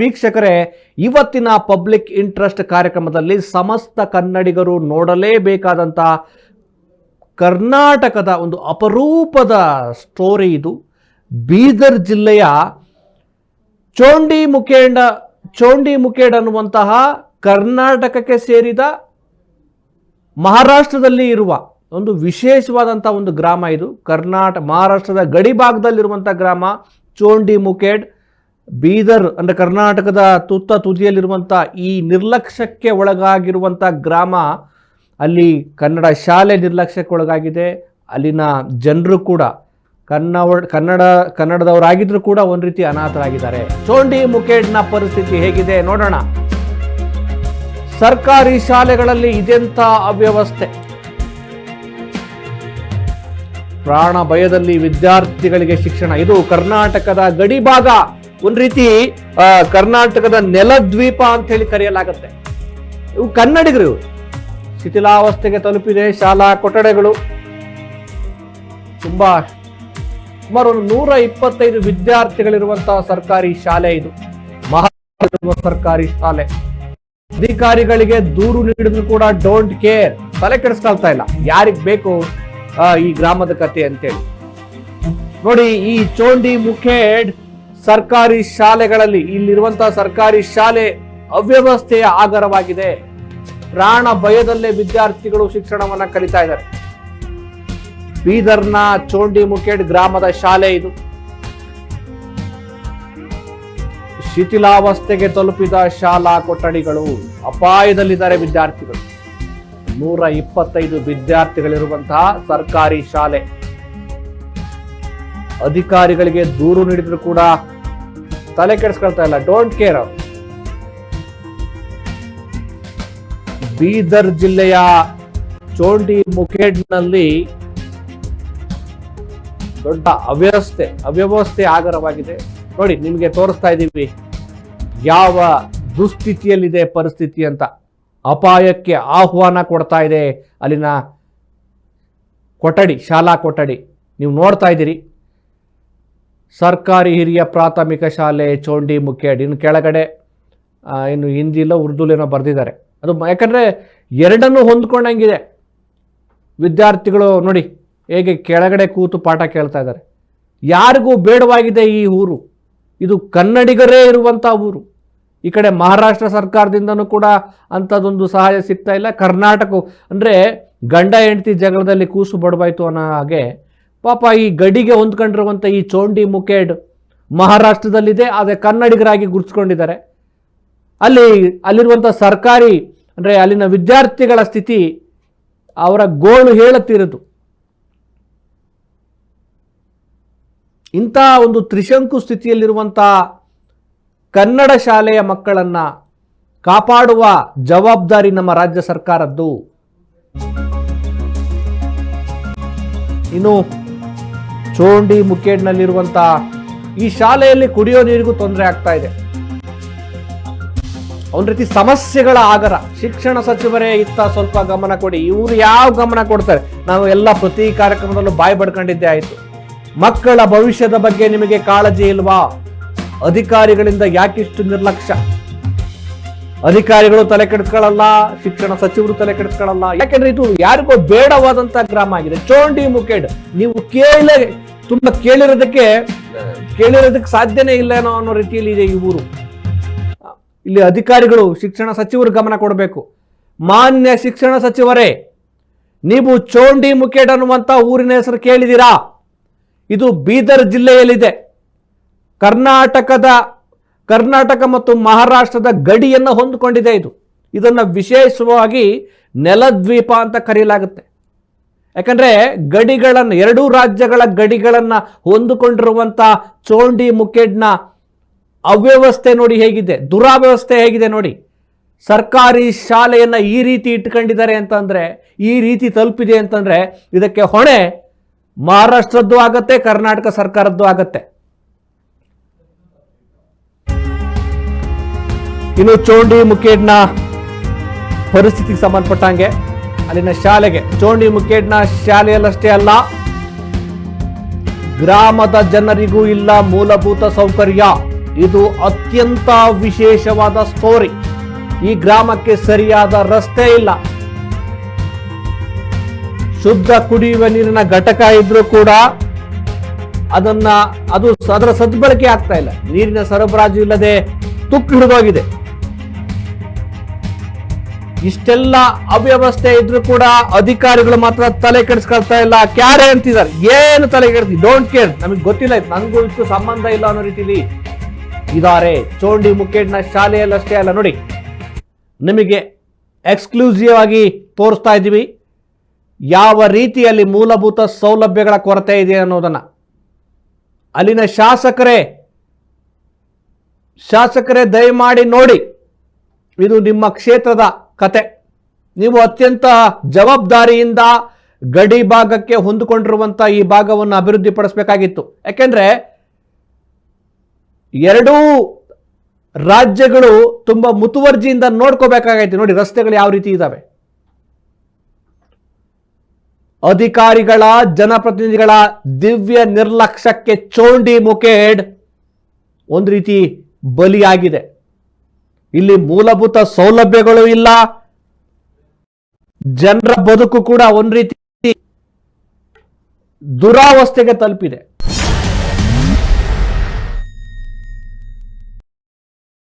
ವೀಕ್ಷಕರೇ, ಇವತ್ತಿನ public interest ಕಾರ್ಯಕ್ರಮದಲ್ಲಿ ಸಮಸ್ತ ಕನ್ನಡಿಗರು ನೋಡಲೇಬೇಕಾದಂಥ ಕರ್ನಾಟಕದ ಒಂದು ಅಪರೂಪದ ಸ್ಟೋರಿ ಇದು. ಬೀದರ್ ಜಿಲ್ಲೆಯ ಚೋಂಡಿ ಮುಖೇಂಡ, ಚೋಂಡಿ ಮುಖೇಡ್ ಅನ್ನುವಂತಹ ಕರ್ನಾಟಕಕ್ಕೆ ಸೇರಿದ ಮಹಾರಾಷ್ಟ್ರದಲ್ಲಿ ಇರುವ ಒಂದು ವಿಶೇಷವಾದಂಥ ಒಂದು ಗ್ರಾಮ ಇದು. ಕರ್ನಾಟಕ ಮಹಾರಾಷ್ಟ್ರದ ಗಡಿ ಭಾಗದಲ್ಲಿರುವಂಥ ಗ್ರಾಮ ಚೋಂಡಿ ಮುಖೇಡ್. ಬೀದರ್ ಅಂದರೆ ಕರ್ನಾಟಕದ ತುತ್ತ ತುದಿಯಲ್ಲಿರುವಂಥ ಈ ನಿರ್ಲಕ್ಷ್ಯಕ್ಕೆ ಒಳಗಾಗಿರುವಂಥ ಗ್ರಾಮ, ಅಲ್ಲಿ ಕನ್ನಡ ಶಾಲೆ ನಿರ್ಲಕ್ಷ್ಯಕ್ಕೆ ಒಳಗಾಗಿದೆ. ಅಲ್ಲಿನ ಜನರು ಕೂಡ, ಕನ್ನಡ ಕನ್ನಡ ಕನ್ನಡದವರಾಗಿದ್ದರೂ ಕೂಡ ಒಂದು ರೀತಿ ಅನಾಥರಾಗಿದ್ದಾರೆ. ಚೋಂಡಿ ಮುಖೇಡ್ನ ಪರಿಸ್ಥಿತಿ ಹೇಗಿದೆ ನೋಡೋಣ. ಸರ್ಕಾರಿ ಶಾಲೆಗಳಲ್ಲಿ ಇದೆಂಥ ಅವ್ಯವಸ್ಥೆ. ಪ್ರಾಣ ಭಯದಲ್ಲಿ ವಿದ್ಯಾರ್ಥಿಗಳಿಗೆ ಶಿಕ್ಷಣ, ಇದು ಕರ್ನಾಟಕದ ಗಡಿ ಭಾಗ ಒಂದ್ ರೀತಿ ಕರ್ನಾಟಕದ ನೆಲದ್ವೀಪ ಅಂತ ಹೇಳಿ ಕರೆಯಲಾಗುತ್ತೆ. ಇವು ಕನ್ನಡಿಗರು. ಶಿಥಿಲಾವಸ್ಥೆಗೆ ತಲುಪಿದೆ ಶಾಲಾ ಕೊಠಡಿಗಳು. ತುಂಬಾ, ಸುಮಾರು ಒಂದು ನೂರ ಇಪ್ಪತ್ತೈದು ವಿದ್ಯಾರ್ಥಿಗಳಿರುವಂತಹ ಸರ್ಕಾರಿ ಶಾಲೆ ಇದು. ಮಹಾ ಸರ್ಕಾರಿ ಶಾಲೆ. ಅಧಿಕಾರಿಗಳಿಗೆ ದೂರು ನೀಡಿದ್ರು ಕೂಡ ಡೋಂಟ್ ಕೇರ್ ತಲೆ ಕೆಡಿಸ್ಕೊಳ್ತಾ ಇಲ್ಲ. ಯಾರಿಗ್ ಬೇಕು ಈ ಗ್ರಾಮದ ಕತೆ ಅಂತೇಳಿ. ನೋಡಿ, ಈ ಚೋಂಡಿ ಮುಖೇಡ್ ಸರ್ಕಾರಿ ಶಾಲೆಗಳಲ್ಲಿ ಇಲ್ಲಿರುವಂತಹ ಸರ್ಕಾರಿ ಶಾಲೆ ಅವ್ಯವಸ್ಥೆಯ ಆಗರವಾಗಿದೆ ಪ್ರಾಣ ಭಯದಲ್ಲೇ ವಿದ್ಯಾರ್ಥಿಗಳು ಶಿಕ್ಷಣವನ್ನು ಕಲಿತಾ ಇದ್ದಾರೆ. ಬೀದರ್ನ ಚೋಂಡಿ ಮುಖೇಡ್ ಗ್ರಾಮದ ಶಾಲೆ ಇದು. ಶಿಥಿಲಾವಸ್ಥೆಗೆ ತಲುಪಿದ ಶಾಲಾ ಕೊಠಡಿಗಳು ಅಪಾಯದಲ್ಲಿದ್ದಾರೆ ವಿದ್ಯಾರ್ಥಿಗಳು. ನೂರ ಇಪ್ಪತ್ತೈದು ವಿದ್ಯಾರ್ಥಿಗಳಿರುವಂತಹ ಸರ್ಕಾರಿ ಶಾಲೆ. ಅಧಿಕಾರಿಗಳಿಗೆ ದೂರು ನೀಡಿದ್ರು ಕೂಡ ತಲೆ ಕೆಡಿಸ್ಕೊಳ್ತಾ ಇಲ್ಲ. ಡೋಂಟ್ ಕೇರ್ ಬೀದರ್ ಜಿಲ್ಲೆಯ ಚೋಂಡಿ ಮುಖೇಡ್ನಲ್ಲಿ ದೊಡ್ಡ ಅವ್ಯವಸ್ಥೆ ಅವ್ಯವಸ್ಥೆ ಆಗರವಾಗಿದೆ. ನೋಡಿ, ನಿಮಗೆ ತೋರಿಸ್ತಾ ಇದ್ದೀವಿ. ಯಾವ ದುಸ್ಥಿತಿಯಲ್ಲಿದೆ ಪರಿಸ್ಥಿತಿ ಅಂತ. ಅಪಾಯಕ್ಕೆ ಆಹ್ವಾನ ಕೊಡ್ತಾ ಇದೆ ಅಲ್ಲಿನ ಕೊಠಡಿ, ಶಾಲಾ ಕೊಠಡಿ. ನೀವು ನೋಡ್ತಾ ಇದ್ದೀರಿ. ಸರ್ಕಾರಿ ಹಿರಿಯ ಪ್ರಾಥಮಿಕ ಶಾಲೆ ಚೋಂಡಿ ಮುಖೇಡ್ ಇನ್ನು ಕೆಳಗಡೆ ಹಿಂದಿ ಇನ್ನು ಇಲ್ಲ ಉರ್ದುಲೇನೋ ಬರೆದಿದ್ದಾರೆ. ಅದು ಯಾಕಂದ್ರೆ ಎರಡನ್ನೂ ಹೊಂದ್ಕೊಂಡಂಗಿದೆ. ವಿದ್ಯಾರ್ಥಿಗಳು ನೋಡಿ, ಹೇಗೆ ಕೆಳಗಡೆ ಕೂತು ಪಾಠ ಕೇಳ್ತಾ ಇದ್ದಾರೆ. ಯಾರಿಗೂ ಬೇಡವಾಗಿದೆ ಈ ಊರು. ಇದು ಕನ್ನಡಿಗರೇ ಇರುವಂಥ ಊರು. ಈ ಕಡೆ ಮಹಾರಾಷ್ಟ್ರ ಸರ್ಕಾರದಿಂದನೂ ಕೂಡ ಅಂಥದ್ದೊಂದು ಸಹಾಯ ಸಿಗ್ತಾ ಇಲ್ಲ. ಕರ್ನಾಟಕ ಅಂದರೆ ಗಂಡ ಹೆಂಡತಿ ಜಗಳದಲ್ಲಿ ಕೂಸು ಬಡವಾಯ್ತು ಅನ್ನೋ ಹಾಗೆ ಪಾಪ ಈ ಗಡಿಗೆ ಹೊಂದ್ಕೊಂಡಿರುವಂಥ ಈ ಚೋಂಡಿ ಮುಖೇಡ್ ಮಹಾರಾಷ್ಟ್ರದಲ್ಲಿದೆ, ಆದರೆ ಕನ್ನಡಿಗರಾಗಿ ಗುರುತಿಸ್ಕೊಂಡಿದ್ದಾರೆ ಅಲ್ಲಿ ಅಲ್ಲಿರುವಂಥ ಸರ್ಕಾರಿ, ಅಂದರೆ ಅಲ್ಲಿನ ವಿದ್ಯಾರ್ಥಿಗಳ ಸ್ಥಿತಿ ಅವರ ಗೋಳು ಹೇಳುತ್ತಿರೋದು ಇಂಥ ಒಂದು ತ್ರಿಶಂಕು ಸ್ಥಿತಿಯಲ್ಲಿರುವಂಥ ಕನ್ನಡ ಶಾಲೆಯ ಮಕ್ಕಳನ್ನು ಕಾಪಾಡುವ ಜವಾಬ್ದಾರಿ ನಮ್ಮ ರಾಜ್ಯ ಸರ್ಕಾರದ್ದು. ಇನ್ನು ಚೋಂಡಿ ಮುಖೇಡ್ನಲ್ಲಿರುವಂಥ ಈ ಶಾಲೆಯಲ್ಲಿ ಕುಡಿಯೋ ನೀರಿಗೂ ತೊಂದರೆ ಆಗ್ತಾ ಇದೆ. ಒಂದ್ ರೀತಿ ಸಮಸ್ಯೆಗಳ ಆಗರ. ಶಿಕ್ಷಣ ಸಚಿವರೇ ಇತ್ತ ಸ್ವಲ್ಪ ಗಮನ ಕೊಡಿ. ಇವರು ಯಾವ ಗಮನ ಕೊಡ್ತಾರೆ? ನಾವು ಎಲ್ಲ ಪ್ರತಿ ಕಾರ್ಯಕ್ರಮದಲ್ಲೂ ಬಾಯಿ ಬಡ್ಕೊಂಡಿದ್ದೆ ಆಯ್ತು. ಮಕ್ಕಳ ಭವಿಷ್ಯದ ಬಗ್ಗೆ ನಿಮಗೆ ಕಾಳಜಿ ಇಲ್ವಾ? ಅಧಿಕಾರಿಗಳಿಂದ ಯಾಕಿಷ್ಟು ನಿರ್ಲಕ್ಷ್ಯ? ಅಧಿಕಾರಿಗಳು ತಲೆ ಕೆಡಿಸ್ಕೊಳ್ಳಲ್ಲ, ಶಿಕ್ಷಣ ಸಚಿವರು ತಲೆ ಕೆಡಿಸ್ಕೊಳ್ಳಲ್ಲ. ಯಾಕೆಂದ್ರೆ ಇದು ಯಾರಿಗೋ ಬೇಡವಾದಂತ ಗ್ರಾಮ ಆಗಿದೆ. ಚೋಂಡಿ ಮುಖೇಡ್ ನೀವು ಕೇಳ ತುಂಬಾ ಕೇಳಿರೋದಕ್ಕೆ ಕೇಳಿರೋದಕ್ಕೆ ಸಾಧ್ಯನೇ ಇಲ್ಲ ಅನ್ನೋ ರೀತಿಯಲ್ಲಿ ಇದೆ ಈ ಊರು. ಇಲ್ಲಿ ಅಧಿಕಾರಿಗಳು ಶಿಕ್ಷಣ ಸಚಿವರು ಗಮನ ಕೊಡಬೇಕು. ಮಾನ್ಯ ಶಿಕ್ಷಣ ಸಚಿವರೇ, ನೀವು ಚೋಂಡಿ ಮುಖೇಡ್ ಅನ್ನುವಂಥ ಊರಿನ ಹೆಸರು ಕೇಳಿದ್ದೀರಾ? ಇದು ಬೀದರ್ ಜಿಲ್ಲೆಯಲ್ಲಿದೆ. ಕರ್ನಾಟಕದ, ಕರ್ನಾಟಕ ಮತ್ತು ಮಹಾರಾಷ್ಟ್ರದ ಗಡಿಯನ್ನು ಹೊಂದಿಕೊಂಡಿದೆ ಇದು. ಇದನ್ನು ವಿಶೇಷವಾಗಿ ನೆಲದ್ವೀಪ ಅಂತ ಕರೆಯಲಾಗುತ್ತೆ. ಯಾಕಂದ್ರೆ ಗಡಿಗಳನ್ನು, ಎರಡೂ ರಾಜ್ಯಗಳ ಗಡಿಗಳನ್ನು ಹೊಂದಿಕೊಂಡಿರುವಂಥ ಚೋಂಡಿ ಮುಖೇಡ್ನ ಅವ್ಯವಸ್ಥೆ ನೋಡಿ ಹೇಗಿದೆ, ದುರಾವ್ಯವಸ್ಥೆ ಹೇಗಿದೆ ನೋಡಿ. ಸರ್ಕಾರಿ ಶಾಲೆಯನ್ನು ಈ ರೀತಿ ಇಟ್ಕೊಂಡಿದ್ದಾರೆ ಅಂತಂದ್ರೆ, ಈ ರೀತಿ ತಲುಪಿದೆ ಅಂತಂದ್ರೆ ಇದಕ್ಕೆ ಹೊಣೆ ಮಹಾರಾಷ್ಟ್ರದ್ದು ಆಗತ್ತೆ, ಕರ್ನಾಟಕ ಸರ್ಕಾರದ್ದು ಆಗತ್ತೆ. ಇನ್ನು ಚೋಂಡಿ ಮುಖೇಡ್ನ ಪರಿಸ್ಥಿತಿಗೆ ಸಂಬಂಧಪಟ್ಟಂಗೆ ಅಲ್ಲಿನ ಶಾಲೆಗೆ. ಚೋಂಡಿ ಮುಖೇಡ್ನ ಶಾಲೆಯಲ್ಲಷ್ಟೇ ಅಲ್ಲ, ಗ್ರಾಮದ ಜನರಿಗೂ ಇಲ್ಲ ಮೂಲಭೂತ ಸೌಕರ್ಯ. ಇದು ಅತ್ಯಂತ ವಿಶೇಷವಾದ ಸ್ಟೋರಿ. ಈ ಗ್ರಾಮಕ್ಕೆ ಸರಿಯಾದ ರಸ್ತೆ ಇಲ್ಲ. ಶುದ್ಧ ಕುಡಿಯುವ ನೀರಿನ ಘಟಕ ಇದ್ರೂ ಕೂಡ ಅದನ್ನ, ಅದು ಅದರ ಸದ್ಬಳಕೆ ಆಗ್ತಾ ಇಲ್ಲ. ನೀರಿನ ಸರಬರಾಜು ಇಲ್ಲದೆ ತುಕ್ಕು ಹಿಡಿದೋಗಿದೆ. ಇಷ್ಟೆಲ್ಲ ಅವ್ಯವಸ್ಥೆ ಇದ್ರೂ ಕೂಡ ಅಧಿಕಾರಿಗಳು ಮಾತ್ರ ತಲೆ ಕೆಡಿಸ್ಕೊಳ್ತಾ ಇಲ್ಲ. ಕ್ಯಾರೆ ಅಂತಿದ್ದಾರೆ. ಏನು ತಲೆ ಕೆಡ್ತಿ ಡೋಂಟ್ ಕೇರ್ ನಮಗೆ ಗೊತ್ತಿಲ್ಲ ನನಗೂ ಇಷ್ಟು ಸಂಬಂಧ ಇಲ್ಲ ಅನ್ನೋ ರೀತಿಲಿ ಇದಾರೆ. ಚೋಂಡಿ ಮುಖೇಡ್ನ ಶಾಲೆಯಲ್ಲಷ್ಟೇ ಅಲ್ಲ. ನೋಡಿ, ನಿಮಗೆ ಎಕ್ಸ್ಕ್ಲೂಸಿವ್ ಆಗಿ ತೋರಿಸ್ತಾ ಇದ್ದೀವಿ. ಯಾವ ರೀತಿಯಲ್ಲಿ ಮೂಲಭೂತ ಸೌಲಭ್ಯಗಳ ಕೊರತೆ ಇದೆ ಅನ್ನೋದನ್ನು. ಅಲ್ಲಿನ ಶಾಸಕರೇ ಶಾಸಕರೇ ದಯಮಾಡಿ ನೋಡಿ. ಇದು ನಿಮ್ಮ ಕ್ಷೇತ್ರದ ಕತೆ. ನೀವು ಅತ್ಯಂತ ಜವಾಬ್ದಾರಿಯಿಂದ ಗಡಿ ಭಾಗಕ್ಕೆ ಹೊಂದಿಕೊಂಡಿರುವಂಥ ಈ ಭಾಗವನ್ನು ಅಭಿವೃದ್ಧಿಪಡಿಸಬೇಕಾಗಿತ್ತು. ಯಾಕೆಂದರೆ ಎರಡೂ ರಾಜ್ಯಗಳು ತುಂಬ ಮುತುವರ್ಜಿಯಿಂದ ನೋಡ್ಕೋಬೇಕಾಗೈತೆ. ನೋಡಿ, ರಸ್ತೆಗಳು ಯಾವ ರೀತಿ ಇದ್ದಾವೆ ಅಧಿಕಾರಿಗಳ, ಜನಪ್ರತಿನಿಧಿಗಳ ದಿವ್ಯ ನಿರ್ಲಕ್ಷ್ಯಕ್ಕೆ ಚೋಂಡಿ ಮುಖೇಡ್ ಒಂದು ರೀತಿ ಬಲಿಯಾಗಿದೆ. ಇಲ್ಲಿ ಮೂಲಭೂತ ಸೌಲಭ್ಯಗಳು ಇಲ್ಲ. ಜನರ ಬದುಕು ಕೂಡ ಒಂದ್ ರೀತಿ ದುರಾವಸ್ಥೆಗೆ ತಲುಪಿದೆ.